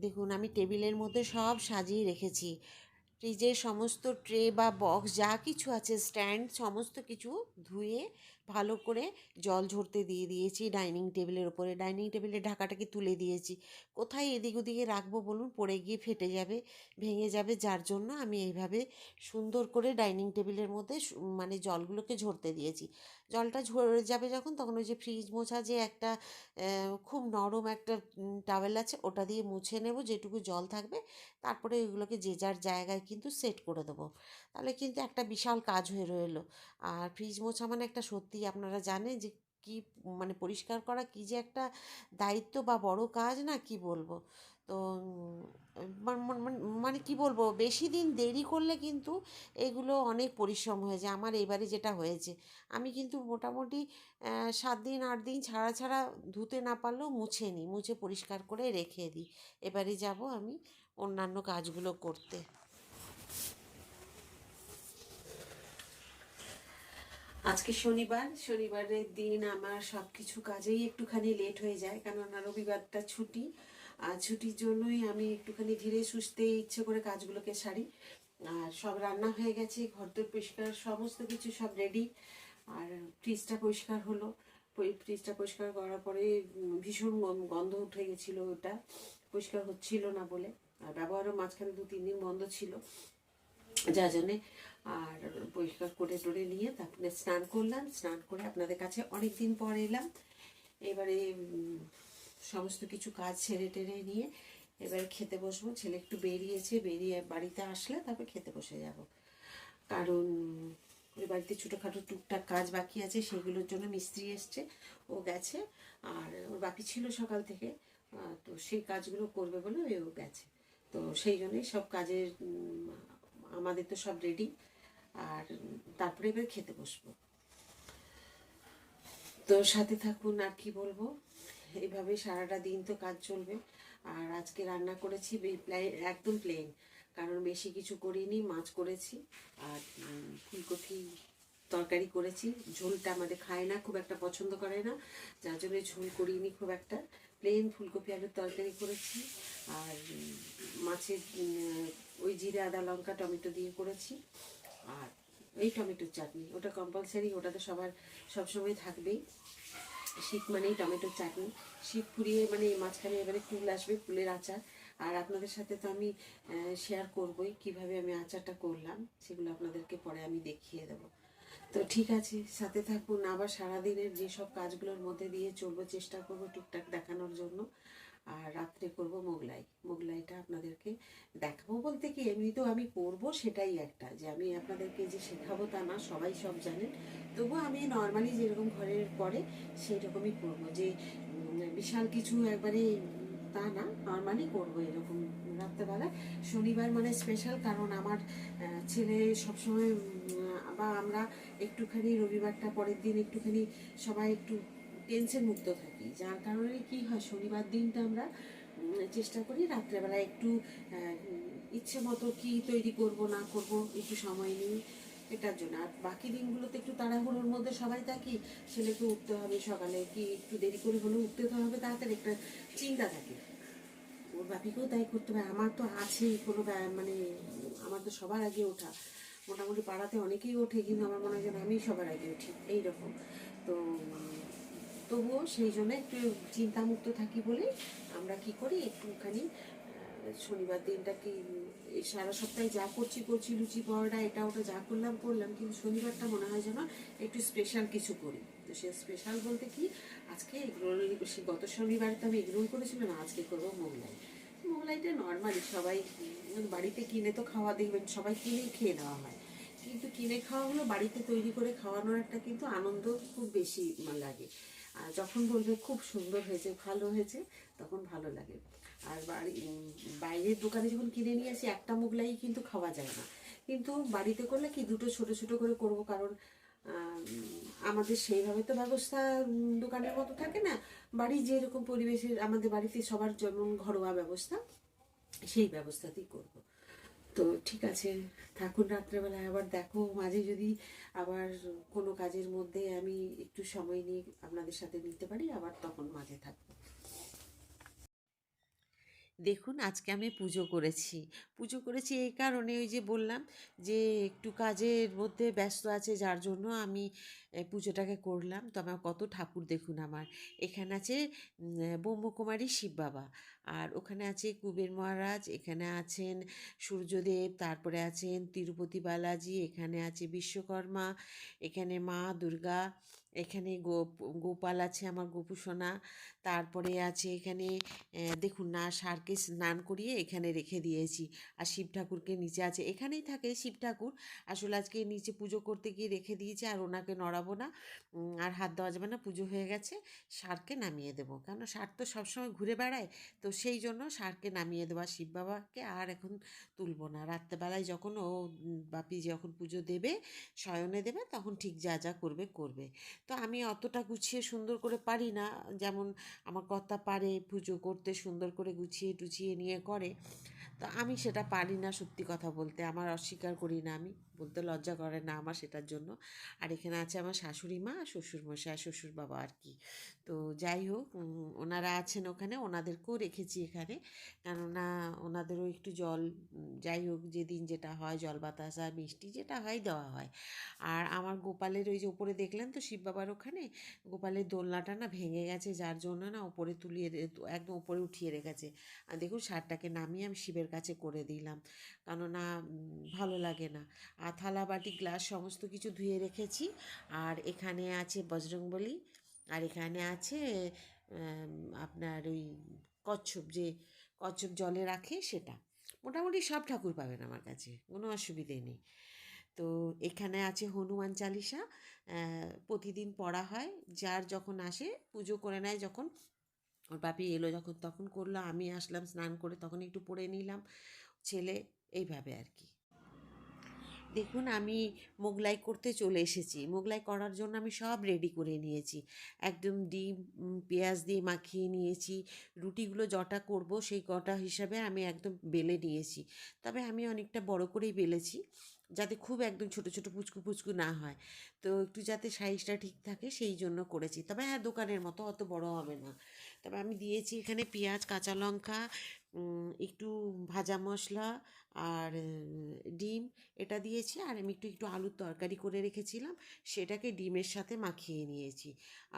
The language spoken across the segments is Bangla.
দেখুন, আমি টেবিলের মধ্যে সব সাজিয়ে রেখেছি। ফ্রিজের সমস্ত ট্রে বা বক্স যা কিছু আছে, স্ট্যান্ড, সমস্ত কিছু ধুয়ে ভালো করে জল ঝরতে দিয়ে দিয়েছি ডাইনিং টেবিলের ওপরে ডাইনিং টেবিলের ঢাকাটাকে তুলে দিয়েছি। কোথায় এদিক ওদিকে রাখব বলুন? পড়ে গিয়ে ফেটে যাবে, ভেঙে যাবে। যার জন্য আমি এইভাবে সুন্দর করে ডাইনিং টেবিলের মধ্যে মানে জলগুলোকে ঝরতে দিয়েছি। জলটা ঝরে যাবে যখন, তখন ওই যে ফ্রিজ মোছা যে একটা খুব নরম একটা টাওয়েল আছে, ওটা দিয়ে মুছে নেব, যেটুকু জল থাকবে। তারপরে ওইগুলোকে যে যার জায়গায় কিন্তু সেট করে দেবো। তাহলে কিন্তু একটা বিশাল কাজ হয়ে রইল। আর ফ্রিজ মোছা মানে একটা সত্যি আপনারা জানেন যে কি মানে পরিষ্কার করা কি যে একটা দায়িত্ব বা বড় কাজ না কি বলব? তো মানে কি বলব? বেশি দিন দেরি করলে কিন্তু এগুলো অনেক পরিশ্রম হয়ে যায়। আমার এবারে যেটা হয়েছে, আমি কিন্তু মোটামুটি সাত দিন, আট দিন ছাড়া ছাড়া ধুতে না পারলেও মুছে নিই, মুছে পরিষ্কার করে রেখে দিই। এবারে যাব আমি অন্যান্য কাজগুলো করতে। আজকে শনিবার, শনিবারের দিন আমার সব কিছু কাজেই একটুখানি লেট হয়ে যায়, কেননা রবিবারটা ছুটি। আর ছুটির জন্যই আমি একটুখানি ধীরে সুস্থে ইচ্ছে করে কাজগুলোকে সারি। আর সব রান্না হয়ে গেছে, ঘরদোর পরিষ্কার, সমস্ত কিছু সব রেডি আর ফ্রিজটা পরিষ্কার হলো। ফ্রিজটা পরিষ্কার করার পরে ভীষণ গন- গন্ধ উঠে গেছিল ওটা। পরিষ্কার হচ্ছিল না বলে। আর ব্যবহারও মাঝখানে দু তিন দিন বন্ধ ছিল। যা জন্যে আর পরিষ্কার করে টরে নিয়ে তারপরে স্নান করলাম। স্নান করে আপনাদের কাছে অনেক দিন পর এলাম। এবারে সমস্ত কিছু কাজ ছেড়ে টেরে নিয়ে এবারে খেতে বসবো। ছেলে একটু বেরিয়েছে, বেরিয়ে বাড়িতে আসলে তারপর খেতে বসে যাব। কারণ, ওই বাড়িতে ছোটোখাটো টুকটাক কাজ বাকি আছে সেগুলোর জন্য মিস্ত্রি এসছে, ও গেছে। আর ওর বাকি ছিল সকাল থেকে তো সেই কাজগুলো করবে বলে ও গেছে। তো সেই জন্যই সব কাজের আমাদের তো সব রেডি আর তারপরে এবার খেতে বসবো। তো সাথে থাকুন আর কি বলব? এইভাবে সারাটা দিন তো কাজ চলবে। আর আজকে রান্না করেছি একদম প্লেন কারণ বেশি কিছু করিনি, মাছ করেছি। আর ফুলকপি তরকারি করেছি। ঝোলটা আমাদের খায় না, খুব একটা পছন্দ করে না। যার জন্য ঝোল করিনি খুব একটা। প্লেন ফুলকপি, আলুর তরকারি করেছি। আর মাছের ওই জিরে, আদা, লঙ্কা, টমেটো দিয়ে করেছি। আর এই টমেটোর চাটনি, ওটা কম্পালসারি ওটা তো সবার, সবসময় থাকবেই। শীত মানেই টমেটোর চাটনি। শীত ফুরিয়ে মানে মাঝখানে এবারে ফুল আসবে, ফুলের আচার। আর আপনাদের সাথে তো আমি শেয়ার করবই কীভাবে আমি আচারটা করলাম, সেগুলো আপনাদেরকে পরে আমি দেখিয়ে দেবো। তো ঠিক আছে, সাথে থাকুন আবার সারাদিনের যেসব কাজগুলোর মধ্যে দিয়ে চলবো, চেষ্টা করব টুকটাক দেখানোর জন্য। আর রাত্রে করব মোগলাই। মোগলাইটা আপনাদেরকে দেখাবো বলতে কি, এমনি তো আমি করব সেটাই একটা, যে আমি আপনাদেরকে যে শেখাবো তা না, সবাই সব জানেন। তবুও আমি নর্মালি যেরকম ঘরের পরে সেই রকমই করব। যে বিশাল কিছু একবারে তা না নর্মালি করব এরকম রাত্রেবেলা শনিবার মানে স্পেশাল কারণ আমার ছেলে সবসময় বা আমরা একটুখানি রবিবারটা পরের দিন একটুখানি সবাই একটু টেনশন মুক্ত থাকি। যার কারণে কি হয়, শনিবার দিনটা আমরা চেষ্টা করি রাত্রেবেলা একটু ইচ্ছে মতো কি তৈরি করব, না করব, একটু সময় নিই এটার জন্য। আর বাকি দিনগুলোতে একটু তাড়াহুড়োর মধ্যে সবাই থাকি, ছেলেকে উঠতে হবে সকালে, কি একটু দেরি করে হলেও উঠতে তো হবে, তাড়াতাড়ি একটা চিন্তা থাকে। ওর বাপিকেও তাই করতে হবে আমার তো আছেই কোনো মানে আমার তো সবার আগে ওঠা। মোটামুটি পাড়াতে অনেকেই ওঠে, কিন্তু আমার মনে হয় যেন আমি সবার আগে উঠি। এইরকম। তো, তবুও সেই জন্য একটু চিন্তামুক্ত থাকি বলে আমরা কি করি, একটুখানি শনিবার দিনটা কি সারা সপ্তাহে যা করছি করছি, লুচি, পরোটা, এটা, ওটা যা করলাম করলাম, কিন্তু শনিবারটা মনে হয় যেন একটু স্পেশাল কিছু করি। তো সে স্পেশাল বলতে কি, আজকে এগরোল গত শনিবার তো আমি এগরোল করেছিলাম, আজকে করব মোগলাই মোগলাইটা নর্মালি সবাই বাড়িতে কিনে তো খাওয়া দেখবেন, সবাই কিনেই খেয়ে নেওয়া হয়। কিন্তু কিনে খাওয়াগুলো বাড়িতে তৈরি করে খাওয়ানোর একটা কিন্তু আনন্দ খুব বেশি লাগে। আর যখন বলবে খুব সুন্দর হয়েছে, ভালো হয়েছে, তখন ভালো লাগে। আর বাড়ি বাইরের দোকানে যখন কিনে নিয়ে আসি, একটা মোগলাই কিন্তু খাওয়া যায় না। কিন্তু বাড়িতে করলে কি, দুটো ছোট ছোট করে করব, কারণ আমাদের সেইভাবে তো ব্যবস্থা দোকানের মতো থাকে না। বাড়ি যেরকম পরিবেশের, আমাদের বাড়িতে সবার যেমন ঘরোয়া ব্যবস্থা, সেই ব্যবস্থাতেই করব। তো ঠিক আছে, থাকুন রাত্রেবেলায়, আবার দেখো, মাঝে যদি আবার কোনো কাজের মধ্যে আমি একটু সময় নিয়ে আপনাদের সাথে নিতে পারি, আবার তখন মাঝে থাকব। দেখুন আজকে আমি পুজো করেছি। পুজো করেছি এই কারণে ওই যে বললাম যে একটু কাজের মধ্যে ব্যস্ত আছে, যার জন্য আমি পুজোটাকে করলাম। তো আমার কত ঠাকুর দেখুন আমার। এখানে আছে ব্রহ্মকুমারী শিব বাবা। আর ওখানে আছে কুবের মহারাজ, এখানে আছেন সূর্যদেব, তারপরে আছেন তিরুপতি বালাজি, এখানে আছে বিশ্বকর্মা, এখানে মা দুর্গা, এখানে গোপ, গোপাল আছে আমার গোপুসোনা। তারপরে আছে এখানে দেখুন না, সারকে স্নান করিয়ে এখানে রেখে দিয়েছি। আর শিব ঠাকুরকে নিচে আছে, এখানেই থাকে শিব ঠাকুর। আসলে আজকে নিচে পুজো করতে গিয়ে রেখে দিয়েছি, আর ওনাকে নড়াবো না। আর হাত দেওয়া যাবে না, পুজো হয়ে গেছে। সারকে নামিয়ে দেবো, কেন? সার তো সবসময় ঘুরে বেড়ায়। তো সেই জন্য সারকে নামিয়ে দেওয়া শিব বাবাকে আর এখন তুলবো না। রাত্রেবেলায় যখন ও বাপি যখন পুজো দেবে, শয়নে দেবে, তখন ঠিক যা যা করবে করবে। তো আমি অতটা গুছিয়ে সুন্দর করে পারি না। যেমন আমার কর্তা পারে পুজো করতে সুন্দর করে গুছিয়ে টুছিয়ে নিয়ে করে। তো আমি সেটা পারি না সত্যি কথা বলতে। আমার অস্বীকার করি না আমি। বলতে লজ্জা করে না আমার সেটার জন্য। আর এখানে আছে আমার শাশুড়ি মা শ্বশুর মশাই শ্বশুর বাবা আর কি। তো যাই হোক ওনারা আছেন ওখানে, ওনাদেরকেও রেখেছি এখানে। কেননা ওনাদেরও একটু জল যাই হোক, যেদিন যেটা হয়, জল বাতাস, মিষ্টি যেটা হয় দেওয়া হয়। আর আমার গোপালের ওই যে উপরে দেখলেন তো শিব বাবার ওখানে? গোপালের দোলনাটা না ভেঙে গেছে, যার জন্য না ওপরে তুলিয়ে একদম ওপরে উঠিয়ে রেখেছে। আর দেখুন, সারটাকে নামিয়ে আমি শিবের কাছে করে দিলাম। কেননা ভালো লাগে না। আর থালা, বাটি, গ্লাস সমস্ত কিছু ধুয়ে রেখেছি। আর এখানে আছে বজরংবলী। আর এখানে আছে আপনার ওই কচ্ছপ, যে কচ্ছপ জলে রাখে সেটা। মোটামুটি সব ঠাকুর পাবেন আমার কাছে, কোনো অসুবিধে নেই। তো এখানে আছে হনুমান চালিসা প্রতিদিন পড়া হয়। যার যখন আসে, পুজো করে নেয় যখন ওর বাপি এলো যখন, তখন করল, আমি আসলাম, স্নান করে তখন একটু পড়ে নিলাম। ছেলে, এইভাবে আর কি। দেখুন, আমি মোগলাই করতে চলে এসেছি। মোগলাই করার জন্য আমি সব রেডি করে নিয়েছি। একদম ডিম পেঁয়াজ দিয়ে মাখিয়ে নিয়েছি। রুটিগুলো যটা করব, সেই কটা হিসাবে আমি একদম বেলে নিয়েছি। তবে আমি অনেকটা বড় করেই বেলেছি। যাতে খুব একদম ছোট ছোট পুচকু পুচকু না হয়। তো একটু যাতে সাইজটা ঠিক থাকে সেই জন্য করেছি। তবে হ্যাঁ দোকানের মতো অত বড় হবে না। তবে আমি দিয়েছি এখানে পেঁয়াজ, কাঁচা লঙ্কা একটু ভাজা মশলা আর ডিম। এটা দিয়েছি আর আমি একটু একটু আলুর তরকারি করে রেখেছিলাম। সেটাকে ডিমের সাথে মাখিয়ে নিয়েছি।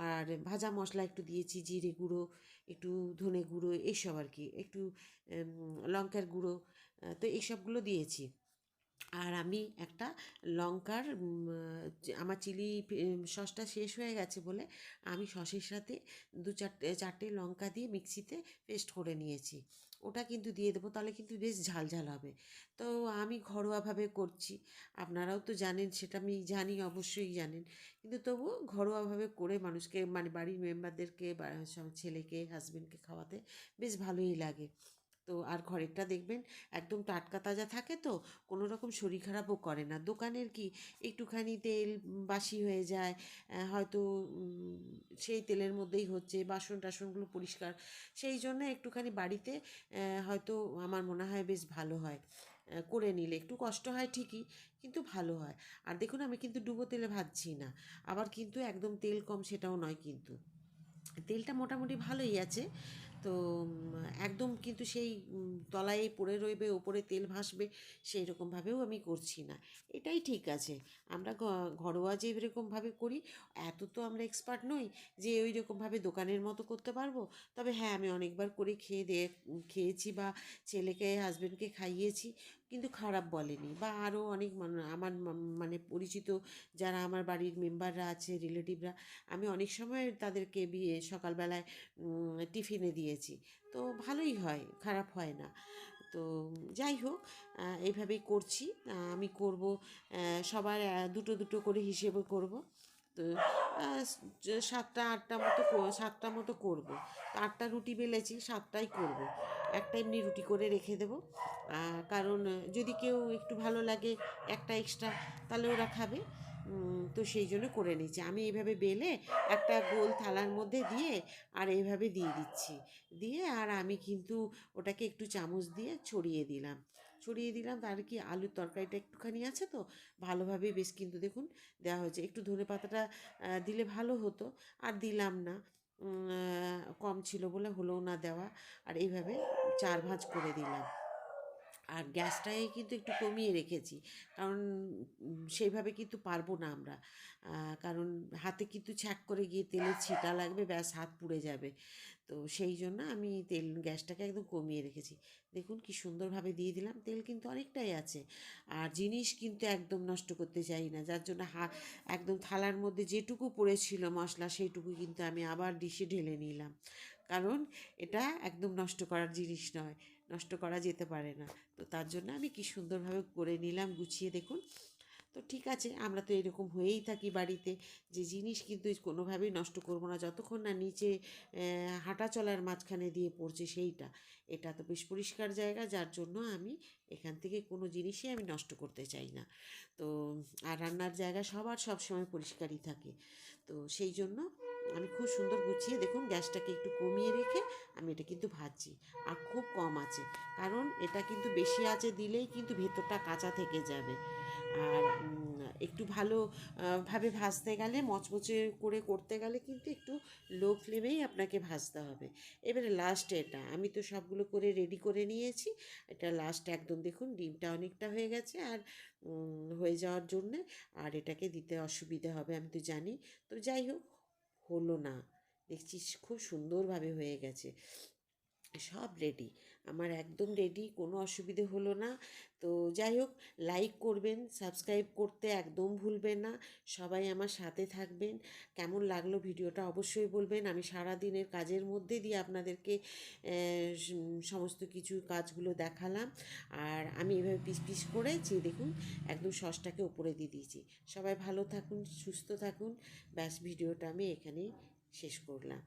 আর ভাজা মশলা একটু দিয়েছি, জিরে গুঁড়ো, একটু ধনে গুঁড়ো, এইসব আর কি। একটু লঙ্কার গুঁড়ো তো এইসবগুলো দিয়েছি। আর আমি একটা লঙ্কার আমার চিলি সসটা শেষ হয়ে গেছে বলে আমি সসের সাথে দু চারটে চারটে লঙ্কা দিয়ে মিক্সিতে পেস্ট করে নিয়েছি। ওটা কিন্তু দিয়ে দেবো, তাহলে কিন্তু বেশ ঝাল ঝাল হবে। তো আমি ঘরোয়াভাবে করছি। আপনারাও তো জানেন, সেটা আমি জানি, অবশ্যই জানেন। কিন্তু তবুও ঘরোয়াভাবে করে মানুষকে মানে বাড়ির মেম্বারদেরকে বা ছেলেকে হাজব্যান্ডকে খাওয়াতে বেশ ভালোই লাগে। তো আর ঘরেরটা দেখবেন একদম টাটকা তাজা থাকে তো, কোনো রকম শরীর খারাপও করে না। দোকানের কি একটুখানি তেল বাসি হয়ে যায় হয়তো সেই তেলের মধ্যেই হচ্ছে বাসন টাসনগুলো পরিষ্কার। সেই জন্য একটুখানি বাড়িতে হয়তো আমার মনে হয় বেশ ভালো হয় করে নিলে। একটু কষ্ট হয় ঠিকই, কিন্তু ভালো হয়। আর দেখুন, আমি কিন্তু ডুবো তেলে ভাজছি না। আবার কিন্তু একদম তেল কম সেটাও নয় কিন্তু। তেলটা মোটামুটি ভালোই আছে তো একদম কিন্তু সেই তলায় পড়ে রইবে, ওপরে তেল ভাসবে সেই রকমভাবেও আমি করছি না। এটাই ঠিক আছে। আমরা ঘরোয়া যে এরকমভাবে করি, এত তো আমরা এক্সপার্ট নই যে ওই রকমভাবে দোকানের মতো করতে পারব। তবে হ্যাঁ আমি অনেকবার করে খেয়ে দে, খেয়েছি বা ছেলেকে হাজব্যান্ডকে খাইয়েছি, কিন্তু খারাপ বলেনি। বা আরও অনেক আমার মানে পরিচিত যারা আমার বাড়ির মেম্বাররা আছে রিলেটিভরা আমি অনেক সময় তাদেরকে বিয়ে, সকালবেলায় টিফিনে টিফিনে দিয়েছি। তো ভালোই হয়, খারাপ হয় না। তো যাই হোক এইভাবেই করছি। আমি করব সবার দুটো দুটো করে হিসেবে করব। তো সাতটা আটটা মতো সাতটা মতো করব। আটটা রুটি বেলেছি, সাতটাই করব। একটা এমনি রুটি করে রেখে দেবো। কারণ যদি কেউ একটু ভালো লাগে, একটা এক্সট্রা, তাহলে ওরা খাবে। তো সেই জন্য করে নিচ্ছি আমি এইভাবে বেলে একটা গোল থালার মধ্যে দিয়ে আর এইভাবে দিয়ে দিচ্ছি। দিয়ে আর আমি কিন্তু ওটাকে একটু চামচ দিয়ে ছড়িয়ে দিলাম। ছড়িয়ে দিলাম তার কি আলুর তরকারিটা একটুখানি আছে তো? ভালোভাবে বেশ কিন্তু দেখুন দেওয়া হয়েছে। একটু ধনে পাতাটা দিলে ভালো হতো। আর দিলাম না। কম ছিল বলে হলো না দেওয়া। আর এইভাবে চার ভাঁজ করে দিলাম। আর গ্যাসটাকে কিন্তু একটু কমিয়ে রেখেছি। কারণ সেইভাবে কিন্তু পারব না আমরা। কারণ হাতে কিন্তু ছ্যাক করে গিয়ে তেলের ছিটা লাগবে, ব্যাস হাত পুড়ে যাবে। তো সেই জন্য আমি তেল, গ্যাসটাকে একদম কমিয়ে রেখেছি। দেখুন কি সুন্দরভাবে দিয়ে দিলাম। তেল কিন্তু অনেকটাই আছে। আর জিনিস কিন্তু একদম নষ্ট করতে চাই না। যার জন্য হা, একদম থালার মধ্যে যেটুকু পড়েছিল মশলা, সেইটুকু কিন্তু আমি আবার ডিশে ঢেলে নিলাম। কারণ এটা একদম নষ্ট করার জিনিস নয়, নষ্ট করা যেতে পারে না। তো তার জন্য আমি কি সুন্দরভাবে করে নিলাম, গুছিয়ে দেখুন। তো ঠিক আছে, আমরা তো এরকম হয়েই থাকি বাড়িতে। যে জিনিস কিন্তু কোনোভাবেই নষ্ট করব না। যতক্ষণ না নিচে হাঁটা চলার মাঝখানে দিয়ে পড়ছে সেইটা। এটা তো বেশ পরিষ্কার জায়গা, যার জন্য আমি এখান থেকে কোনো জিনিসই আমি নষ্ট করতে চাই না। তো, আর রান্নার জায়গা সবার সব সময় পরিষ্কারই থাকে। তো সেই জন্য আমি খুব সুন্দর গুছিয়ে দেখুন গ্যাসটাকে একটু কমিয়ে রেখে আমি এটা কিন্তু ভাজছি। আর খুব কম আছে। কারণ এটা কিন্তু বেশি আছে দিলেই কিন্তু ভেতরটা কাঁচা থেকে যাবে। আর একটু ভালো ভাবে ভাজতে গেলে, মচমচে করে করতে গেলে কিন্তু একটু লো ফ্লেমেই আপনাকে ভাজতে হবে। এবারে লাস্টে এটা। আমি তো সবগুলো করে রেডি করে নিয়েছি। এটা লাস্ট একদম দেখুন ডিমটা অনেকটা হয়ে গেছে আর হয়ে যাওয়ার জন্যে। আর এটাকে দিতে অসুবিধা হবে আমি তো জানি। তো যাই হোক হলো না। দেখছিস খুব সুন্দরভাবে হয়ে গেছে। সব রেডি আমার একদম রেডি কোনো অসুবিধে হলো না। তো যাই হোক লাইক করবেন সাবস্ক্রাইব করতে একদম ভুলবেন না। সবাই আমার সাথে থাকবেন। কেমন লাগল ভিডিওটা অবশ্যই বলবেন। আমি সারা দিনের কাজের মধ্যে দিয়ে আপনাদেরকে সমস্ত কিছু কাজগুলো দেখালাম। আর আমি এভাবে পিস পিস করে যে দেখুন, একদম সসটাকে উপরে দিয়ে দিয়েছি। সবাই ভালো থাকুন, সুস্থ থাকুন। ব্যাস, ভিডিওটা আমি এখানেই শেষ করলাম।